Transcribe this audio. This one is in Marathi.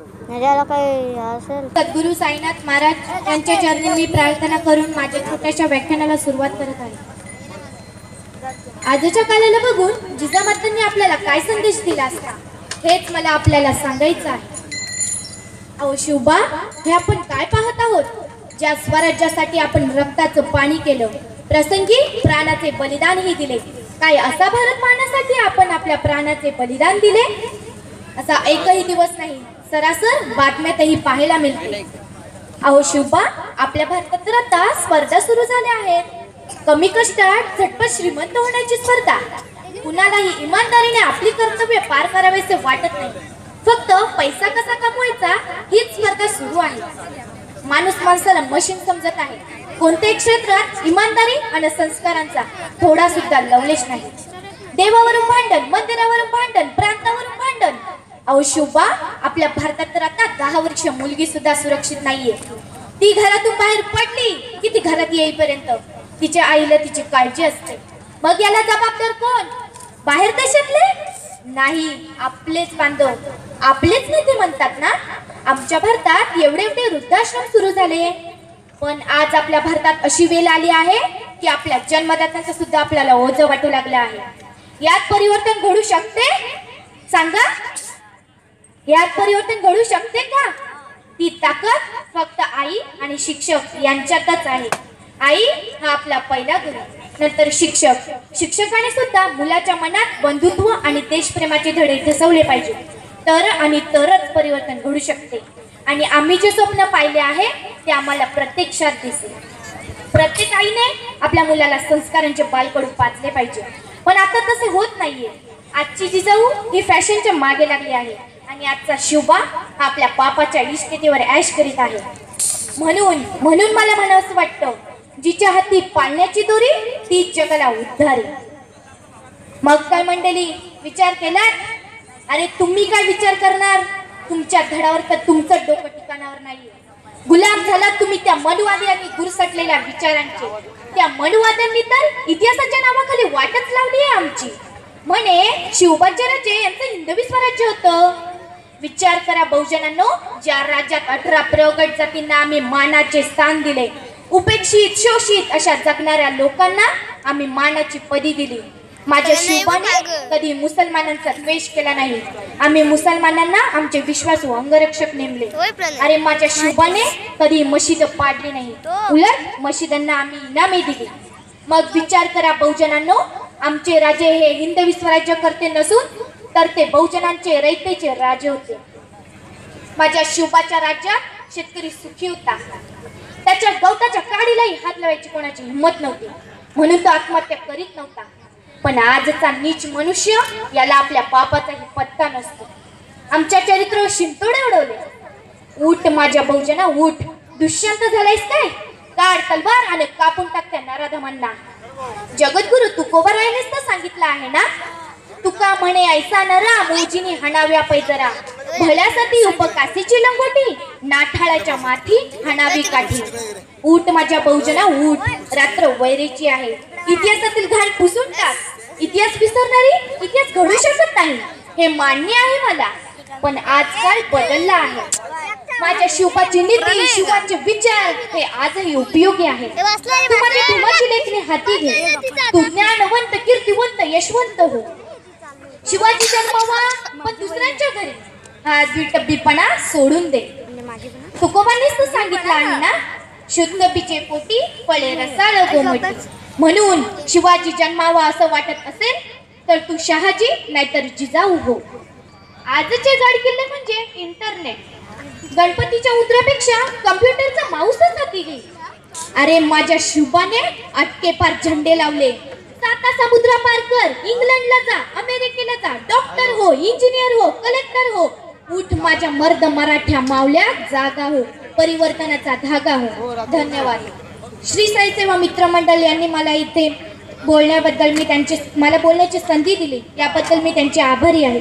सद्गुरु काही असेल. सद्गुरू साईनाथ महाराज यांच्या चरणी मी प्रार्थना करून माझ्या छोट्याशा व्याख्यानाला सुरुवात करत आहे. आजच्या काळाला बघून जिजामातांनी आपल्याला काय संदेश दिला असता हेच मला आपल्याला सांगायचं आहे. अहो शिवबा हे आपण काय पाहत आहोत? ज्या स्वराज्यासाठी आपण रक्ताचं पाणी केलं प्रसंगी प्राणाचे बलिदानही दिले. काय असा भारत मानण्यासाठी आपण आपल्या प्राणाचे बलिदान दिले? असा एकही दिवस नाही. सरासर बातम्यातही पाहायला मिळते. अहो शिवबा आपल्या भारतात तर आता स्पर्धा सुरू झाल्या आहेत. कमी कष्टात झटपट श्रीमंत होण्याची स्पर्धा. कुणालाही इमानदारीने आपली कर्तव्य पार करावेसे वाटत नाही. फक्त पैसा कसा कमवायचा हीच स्पर्धा सुरू आहे. माणूस माणसाला मशीन समजत आहे. कोणत्याही क्षेत्रात इमानदारी आणि संस्कारांचा थोडा सुद्धा लवलेश नाही. देवावरून भांडण मंदिरावरून भांडण प्रांतावरून भांडण अहो शोभा आपल्या भारतात तर आता दहा वर्ष मुलगी सुद्धा सुरक्षित नाहीये. ती घरातून बाहेर पडली की ती घरात येईपर्यंत. तिच्या आईला तिची काळजी असते. मग याला जबाबदार कोण? बाहेर देशातले? नाही आपलेच बांधव. आपलेच नेते म्हणतात ना? आमच्या भारतात एवढे एवढे वृद्धाश्रम सुरू झाले. पण आज आपल्या भारतात अशी वेळ आली आहे की आपल्या जन्मदात्यांचं सुद्धा आपल्याला ओझ वाटू लागलं आहे. यात परिवर्तन घडू शकते? सांगा? यात परिवर्तन घडू शकते का? ती ताकद फक्त आई आणि शिक्षक यांच्यातच आहे. आई हा आपला पहिला गुरु. नंतर शिक्षक. शिक्षकाने सुद्धा मुलाच्या मनात बंधुत्व आणि देशप्रेमाचे धडे ठसवले पाहिजे. तर आणि तरच परिवर्तन घडू शकते. आणि आम्ही जे स्वप्न पाहिले आहे ते आम्हाला प्रत्यक्षात दिसेल. प्रत्येक आईने आपल्या मुलाला संस्कारांचे बालकडून पाचले पाहिजे. पण आता तसे होत नाहीये. आजची जिजाऊ ही फॅशनच्या मागे लागली आहे. आणि आजचा शिवबा हा आपल्या पापाच्या इष्टतेवर ऐश करीत आहे. म्हणून म्हणून मला म्हणावंसं वाटतं जिच्या हाती पाळण्याची दोरी ती जगाला उद्धारे. मग काय मंडळी विचार केलात? अरे तुम्ही काय विचार करणार? तुमच्या धडावर तर तुमचं डोकं ठिकाणावर नाहीये गुलाम झाला तुम्ही त्या मनुवादी आणि गुरसटलेल्या विचारांचे. त्या मनुवाद्यांनी तर इतिहासाच्या नावाखाली वाटच लावली आहे आमची. म्हणे शिवबाजीराजे यांचं हिंदवी स्वराज्य होतं. विचार करा बहुजनांनो ज्या राज्यात अठरा प्रगट जातींना आम्ही मानाचे स्थान दिले. उपेक्षित शोषित अशा जगणाऱ्या लोकांना आम्ही मानाची पदी दिली. माझ्या शिवबाने कधी मुसलमानांचा द्वेष केला नाही. आम्ही मुसलमानांना आमचे विश्वासू अंगरक्षक नेमले. अरे माझ्या शिवबाने कधी मशीद पाडली नाही. उलट मशिदांना आम्ही इनामे दिली. मग विचार करा बहुजनांनो आमचे राजे हे हिंदवी स्वराज्य करते नसून तर ते बहुजनांचे रयतेचे राजे होते. माझ्या शिवबाच्या राज्यात शेतकरी सुखी होता. त्याच्या गवताच्या काडीलाही हात लावायची कोणाची हिंमत नव्हती. म्हणून तो आत्महत्या करीत नव्हता. पण आजचा नीच मनुष्य याला आपल्या पापाचाही पत्ता नसतो. आमच्या चरित्र शिंतोडे उडवले. उठ माझ्या बहुजना उठ दुष्यंत झालायस काय? काढ तलवार आणि कापून टाकत्या नाराधमांना. नराधमांना जगद्गुरु तुकोबरायनेच आहे ना? तुका म्हणे ऐसा नरा मोजीने हणाव्या पैजरा भल्यासाठी उपकासीची लंगोटी नाठाळाच्या माथी हणावी काठी. ऊट माझ्या बहुजना ऊट. रात्र वैरेची आहे. इतिहासातील घाण पुसून टाक. इतिहास विसरणारी इतिहास घडू शकत नाही. हे मान्य आहे मला. पण आजकाल बदलला आहे. माझ्या शिवपाची नीती शिवाचे विचार हे आजही उपयोगी आहेत धुमाची लेखणी हाती घे. तू ज्ञानवंत कीर्तिवंत यशवंत हो. शिवाजी जन्मावा पण दुसऱ्यांच्या घरी. हा द्विटब्बीपणा सोडून दे. तुकोबांनीच तर सांगितलं आहे ना? शुद्ध बिचे पोटी फळे रसाळ गोमटी म्हणून शिवाजी जन्मावा असं वाटत असेल तर तू शहाजी नाहीतर जिजाऊ हो. आजचे गड किल्ले म्हणजे इंटरनेट गणपतीच्या उतरापेक्षा कम्प्युटरचा माऊसच हाती घे अरे माझ्या शुभाने अटके पार झंडे लावले. साता समुद्रा पार कर इंग्लंडला जा अमेरिकेला जा. डॉक्टर हो इंजिनियर हो कलेक्टर हो. उठ माझ्या मर्द मराठ्या मावल्या जागा हो परिवर्तनाचा धागा हो. धन्यवाद. श्री साई सेवा मित्रमंडळ यांनी मला इथे बोलण्याबद्दल मी त्यांचे मला बोलण्याची संधी दिली. याबद्दल मी त्यांचे आभारी आहे.